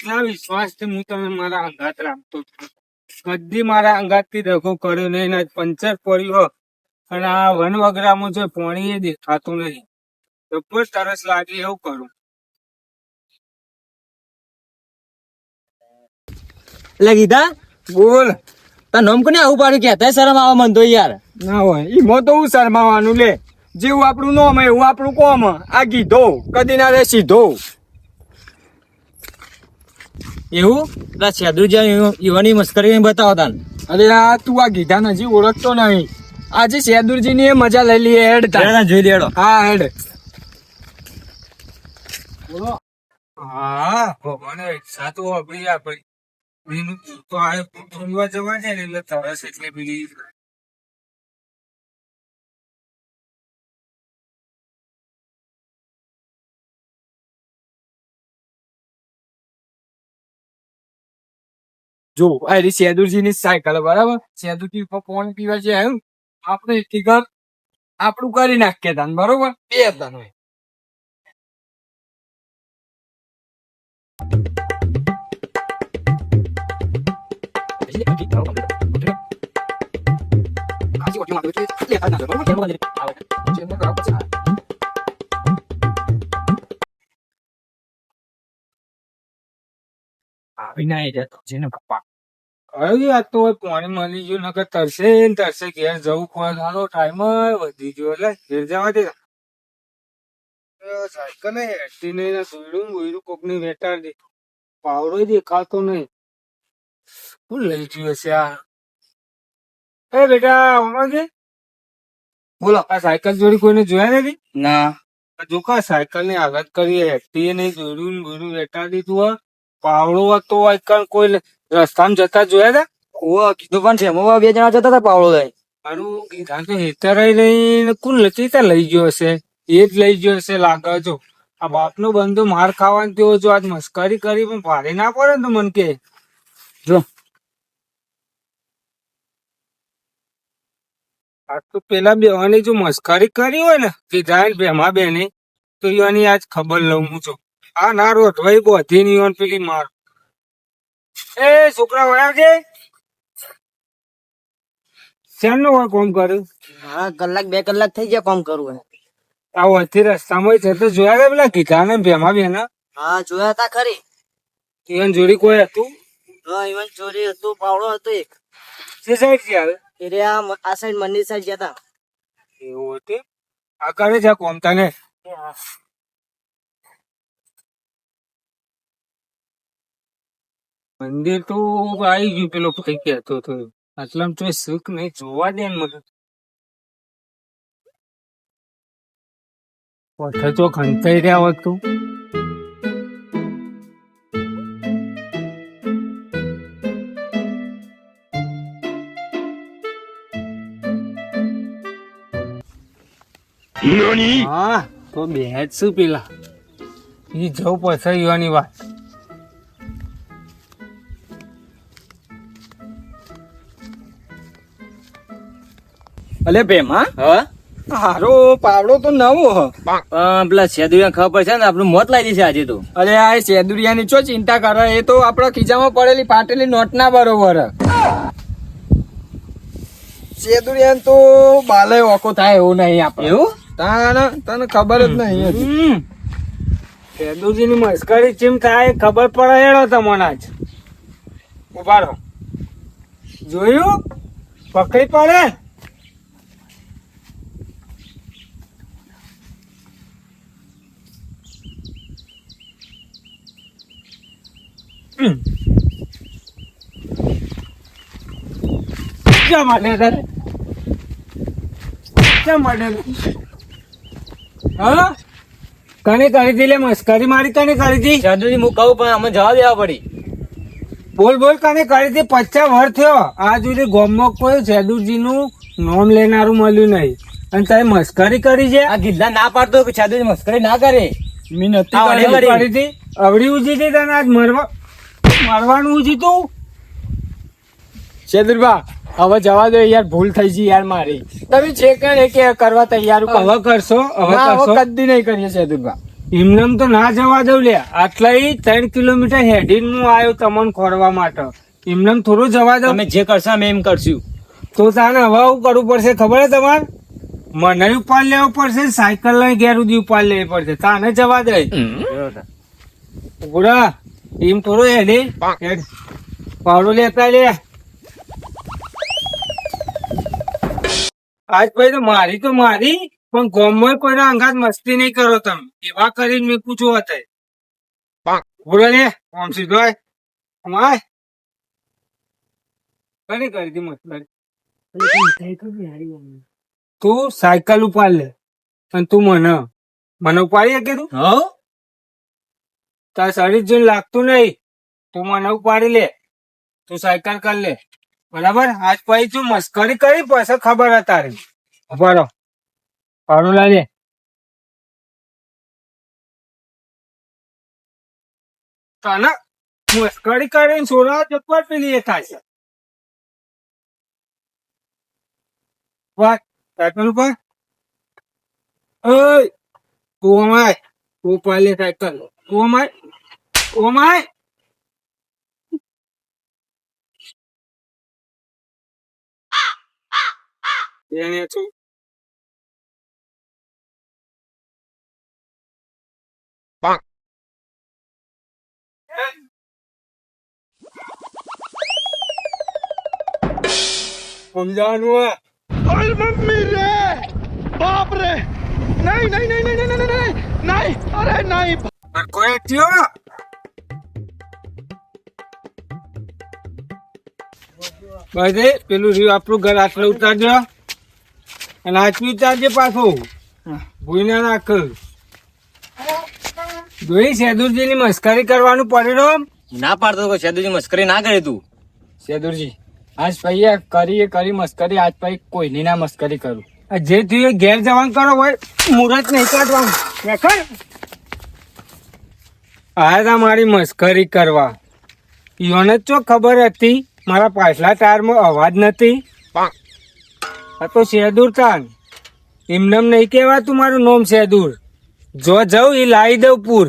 એટલા વિશ્વાસથી હું તમે મારા અંગાત રાખતો કદી મારા અંગાતથી દગો કર્યો નહીં ને પંચર પડ્યો અને આ વન વગરામાં જે પાણી એ દેખાતું નહીં. જબર તરસ લાગે એવું કરું. એટલે બોલ. તાર નોમ કોને આવું પાડ્યું? કે શરમ આવે મન તો યાર? ના હોય ઈમાં તો હું શરમાવાનું લે. જેવું આપણું નોમ એવું આપણું કોમ આ ગીધો કદી ના રે સીધો. એવું? પેલા સેદુજી મસ્કરી બતાવો તાન અરે આ તું આ ગીધા નજી ઓળખતો નહીં. આજે શેદુરજી ની મજા લઈ લઈએ હેડ તાર. જોઈ લેડો હા હેડ. બોલો. હા ભગવાને ઈચ્છા તો આપણી આપણી. તો આ ફરવા જવા છે ને એટલે તરસ એટલે પેલી જો, આ રહી સેદુરજી સાયકલ, બરાબર? સેદુરજી ઉપર ફોન પીવા છે એમ આપણે ઘર આપણું કરી નાખીએ તાન, બરોબર? બે તાન હોય. આવી ના જતો જેને પપ્પા અરે આ તો પાણી મળી ગયું નકર તરસે ને તરસે ઘેર જવું કોઈ સારો ટાઈમ વધી ગયો. એટલે ઘેર જવા દે. સાયકલ હેઠી નહીં ને સુયડું બોયડું કોકની વેટાડ દે. પાવડો દેખાતો નહીં. શું લઈ ગયું હશે આ? એ બેટા હમણાં કે બોલો. આ સાયકલ જોડી કોઈને જોયા નથી? ના. જોખા સાયકલની હાલત કરી. હેઠી નહીં જોડ્યું બોયડું વેટાડી દીધું પાવડો હતો આજકાલ કોઈ રસ્તામાં જતા જોયા હતા ઓ કીધું પણ છે મોવા બે જણા જતા હતા પાવડો લઈ મારું હેતરાઈ લઈને કોણ લચીતા લઈ ગયો હશે. એ જ લઈ ગયો હશે લાગે જો. આ બાપનો બંધો માર ખાવાનો તેવો જો આજ મસ્કરી કરી પણ ભારે ના પડે ને મન કે. જો. આજ તો પેલા બેવાની જો મસ્કરી કરી હોય ને ને ભેમા બેને તો એની આજ ખબર લઉં હું છું આ ના રોટવાઈ બોધી ની પેલી માર એ છોકરા છે? શેનું હોય કોમ કર્યું? હા કલાક બે કલાક થઈ ગયા કોમ કરવું આ વચ્ચે રસ્તામાં છે તો જોયા હતા પેલા કીધા ને ભેમા ને હા જોયા હતા ખરી. ઈવન જોડી કોઈ હતું? હા ઈવન ચોરી હતું પાવડો હતો એક. જે સાઈડથી આવે એટલે આ આ સાઈડ મંદિર સાઈડ ગયા હતા. એવું હતું આ કરે છે કોમ તને? મંદિર તો આવી ગયું પેલો ભાઈ કહેતો હતો આટલા તો સુખ નહીં જોવા દે ને મને. પથ્થર તો ખંતાઈ રહ્યા હોત તું. હા તો બે જ શું પેલા. એ જવું પડશે યુવાની વાત. અલે ભેમા હા? હારો પાવડો તો નવો હ. પેલા સેદુરિયા ખબર છે ને આપણું મોત લાવી છે આજે તો. અરે આ સેદુરિયાની ચો ચિંતા કરે એ તો આપણા ખીચામાં પડેલી ફાટેલી નોટ ના બરોબર. સેદુરિયાન તો બાલે ઓકો થાય એવું નહીં આપણે. એવું? તાને તને ખબર જ નહીં સેદુજી ની મસ્કરી ચીમ થાય ખબર પડે એડો તમને આજ. ઉભારો જોયું? પકડી પડે? હમ. માટે તારે? શા માટે હા કને કરી દી લે મસ્કરી મારી કને કરી દી સેદુજી હું કહું પણ અમે જવા દેવા પડી બોલ બોલ કને કરી દી પચાસ વર્ષ થયો આ સુધી ગોમમાં કોઈ જેદુજી નું નોમ લેનારું મળ્યું નહીં અને તારે મસ્કરી કરી છે આ ગિલ્લા ના પાડતો કે સેદુજી મસ્કરી ના કરે? મી નથી કરી હતી અવળી ઉજી હતી તને આજ મરવા મરવાનું ઉજી તું? સેદુરબા હવે જવા દો યાર ભૂલ થઈ ગઈ યાર મારી. તમે જે કરે કે કરવા તૈયાર હવે કરશો હવે કરશો. કદી નહીં કરીએ સેદુરબા એમનેમ તો ના જવા દઉં લે. આટલા ત્રણ કિલોમીટર હેડીન હું આવ્યો તમને ખોરવા માટે. એમનેમ થોડું જવા દઉં. અમે જે કરશો અમે એમ કરશું. તો તાને હવે આવું કરવું પડશે ખબર છે તમારે? મને ઉપાડ લેવો પડશે સાયકલ લઈ ઘેર સુધી ઉપાડ લેવી પડશે. તાને જવા દે. ઉગડા. એમ થોડો હેડે. હેડ. પાવડો લેતા લે. આજ ભાઈ તો મારી તો મારી પણ ગોમમાં કોઈના અંગાત મસ્તી નહીં કરો તમે. એવા કરીને મેં પૂછું હતા. બોલો ને આમ સીધો આય. કરી કની કરી હતી મસ્તી તું સાયકલ ઉપાડ લે. અને તું મને. મને ઉપાડી શકે તું? હો? તાર શરીર જોઈને લાગતું નહીં. તું મને ઉપાડી લે. તું સાયકલ કરી લે. બરાબર? આજ પછી તું મસ્કરી કરી પછી ખબર હતા તારી. ઉપાડો પાડો લે. તને મસ્કરી કરીને સોના ચપ્પલ પેલી એ થાય છે. વાત? સાયકલ ઉપર ઓય! તું અમાય તું પહેલી સાયકલ. તું અમાય તું અમાય એને છું સમજાવાનું આ ઓય મમ્મી રે બાપ રે નહીં નહીં નહીં નહીં નહીં નહીં નહીં અરે નહીં કોઈ થયો બધે પેલું રહ્યું આપણું ઘર આટલે ઉતારજો. અને આટલું ઉતારજે પાછું. ભૂઈ ના નાખ. જોઈ શેદુરજી ની મસ્કરી કરવાનું પડે ના પાડતો કોઈ શેદુરજી મસ્કરી ના કરે તું. શેદુરજી આજ ભાઈ કરી કરી મસ્કરી આજ ભાઈ કોઈની ના મસ્કરી કરું. જે તું એ ઘેર જવાનું કરો હોય મુહૂર્ત નહીં કાઢવાનું. તા મારી મસ્કરી કરવા. યોને જ ચો ખબર હતી? મારા પાછલા ટાયરમાં અવાજ નથી. આ તો શેદુર તાન. એમને એમ નહીં કહેવાતું મારું નોમ શેદુર. જો જઉં એ લાવી દઉં પૂર.